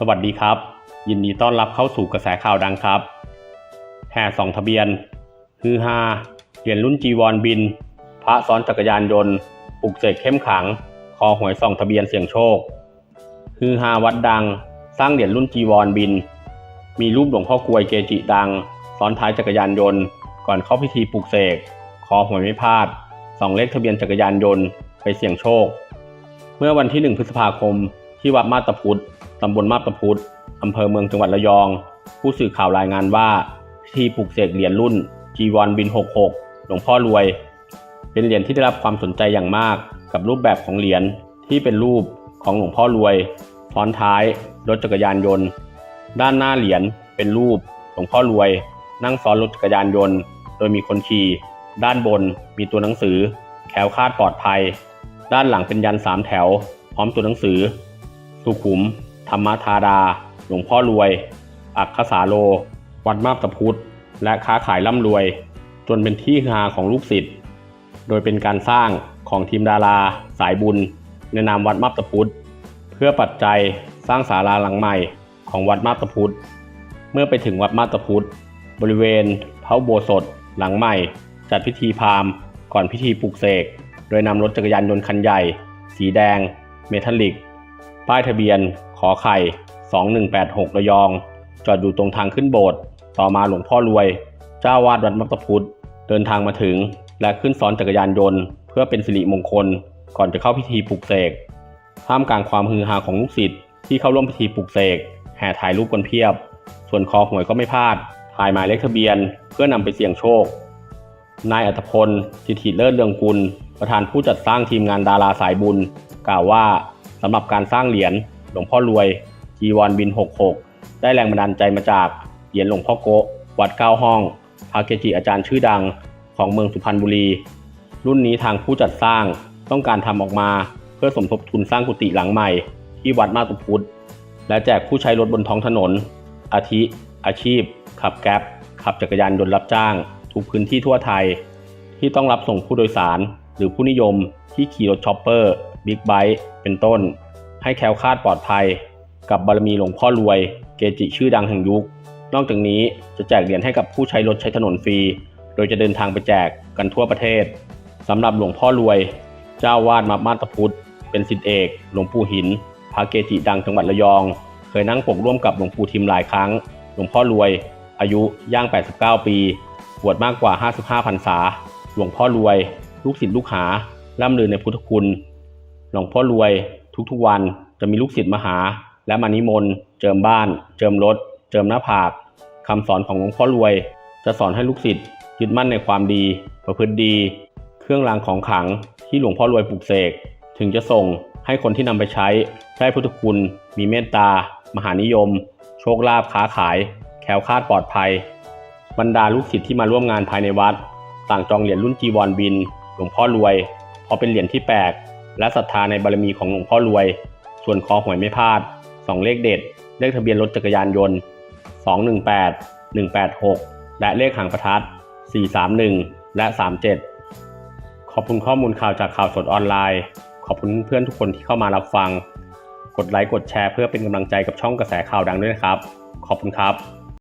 สวัสดีครับ ยินดีต้อนรับเข้าสู่กระแสข่าวดังครับแห่สองทะเบียนฮือฮาเหรียญรุ่นจีวรบิน พระซ้อนจักรยานยนต์ปลุกเสกเข้มขัง คอหวยส่องทะเบียนเสี่ยงโชคฮือฮาวัดดัง สร้างเหรียญรุ่นจีวรบิน มีรูปหลวงพ่อกวยเกจิดัง ซ้อนท้ายจักรยานยนต์ ก่อนเข้าพิธีปลุกเสกคอหวยไม่พลาดสองเลขทะเบียนจักรยานยนต์ไปเสี่ยงโชค เมื่อวันที่ 1 พฤษภาคมที่วัดมาตาพุทธ ตำบลมาบตาพุธอำเภอเมืองจังหวัดระยอง ผู้สื่อข่าวรายงานว่าพิธีปลุกเสกเหรียญรุ่นจีวรบิน 66 หลวงพ่อรวย เป็นเหรียญที่ได้รับความสนใจอย่างมากกับรูปแบบของเหรียญที่เป็นรูปของหลวงพ่อรวยซ้อนท้ายรถจักรยานยนต์ ด้านหน้าเหรียญเป็นรูปหลวงพ่อรวย นั่งซ้อนรถจักรยานยนต์ โดยมีคนขี่ด้านบนมีตัวหนังสือแคล้วคาดปลอดภัย ด้านหลังเป็นยันสามแถว พร้อมตัวหนังสือ สุขุม ธรรมธาดาหลวงพ่อรวย อักขสาโล วัดมาบตะพุธและค้าขายร่ำรวย จนเป็นที่ฮาของลูกศิษย์ โดยเป็นการสร้างของทีมดารา สายบุญ ในนามวัดมาบตะพุธเพื่อปัจจัยสร้างศาลาหลังใหม่ของวัดมาบตะพุธเมื่อไปถึงวัดมาบตะพุธบริเวณพระโบสถหลังใหม่ จัดพิธีพราหมณ์ก่อนพิธีปลุกเสก โดยนำรถจักรยานยนต์คันใหญ่ สีแดง เมทัลลิก ป้ายทะเบียนขอไข่ 2186 ระยอง จอดอยู่ตรงทางขึ้นโบสถ์ต่อมาหลวงพ่อรวย เจ้าวาดวัดมัตตพุทธเดินทางมาถึง และขึ้นซ้อนจักรยานยนต์ เพื่อเป็นสิริมงคล ก่อนจะเข้าพิธีปลุกเสกท่ามกลางความฮือฮาของลูกศิษย์ที่เข้าร่วมพิธีปลุกเสกแห่ถ่ายรูปกันเพียบ ส่วนคอหวยก็ไม่พลาด ถ่ายหมายเลขทะเบียน เพื่อนำไปเสี่ยงโชค นายอัตพลสิทธิเลิศเรืองกุล ประธานผู้จัดสร้างทีมงานดาราสายบุญ กล่าวว่าำหรับการสร้างเหรียญหลวงพ่อรวยจีวรบิน 66 ได้แรงบันดาลใจมาจากเหรียญหลวงพ่อโกะวัดเก้าห้องพระเกจิอาจารย์ชื่อดังของเมืองสุพรรณบุรี รุ่นนี้ทางผู้จัดสร้างต้องการทำออกมาเพื่อสมทบทุนสร้างกุฏิหลังใหม่ ที่วัดมาตุพุทธและแจกผู้ใช้รถบนท้องถนน อาทิ อาชีพ ขับแก๊ปขับจักรยานยนต์รับจ้าง ทุกพื้นที่ทั่วไทย ที่ต้องรับส่งผู้โดยสาร หรือผู้นิยมที่ขี่รถช็อปเปอร์ บิ๊กไบค์เป็นต้น ให้แคล้วคลาดปลอดภัย กับบารมีหลวงพ่อรวย เกจิชื่อดังแห่งยุค นอกจากนี้จะแจกเหรียญให้กับผู้ใช้รถใช้ถนนฟรี โดยจะเดินทางไปแจกกันทั่วประเทศสำหรับหลวงพ่อรวย เจ้าวาดมามาตพุทธ เป็นศิษย์เอกหลวงปู่หินพระเกจิดังจังหวัดระยอง เคยนั่งปกร่วมกับหลวงปู่ทิมหลายครั้ง หลวงพ่อรวย อายุย่าง 89 ปีบวชมากกว่า 55พรรษา หลวงพ่อรวย ลูกศิษย์ลูกหา ล่ำลือในพุทธคุณ หลวงพ่อรวยทุกๆวันจะมีลูกศิษย์มาหา และมานิมนต์เจิมบ้าน เจิมรถ เจิมหน้าผากคำสอนของหลวงพ่อรวย จะสอนให้ลูกศิษย์ยึดมั่นในความดี ประพฤติดี เครื่องรางของขลังที่หลวงพ่อรวยปลูกเสกถึงจะส่งให้คนที่นำไปใช้ได้พุทธคุณ มีเมตตา มหานิยม โชคลาภค้าขาย แคล้วคลาดปลอดภัย บรรดาลูกศิษย์ที่มาร่วมงานภายในวัด ต่างจองเหรียญรุ่นจีวรบิน หลวงพ่อรวยเพราะเป็นเหรียญที่แปลก และศรัทธาในบารมีของหลวงพ่อรวย ส่วนคอหวยไม่พลาด 2 เลขเด็ด เลขทะเบียนรถจักรยานยนต์ 218 186 และเลขหางประทัด 431 และ 37 ขอบคุณข้อมูลข่าวจากข่าวสดออนไลน์ ขอบคุณเพื่อนทุกคนที่เข้ามารับฟัง กดไลค์กดแชร์เพื่อเป็นกำลังใจกับช่องกระแสข่าวดังด้วยนะครับ ขอบคุณครับ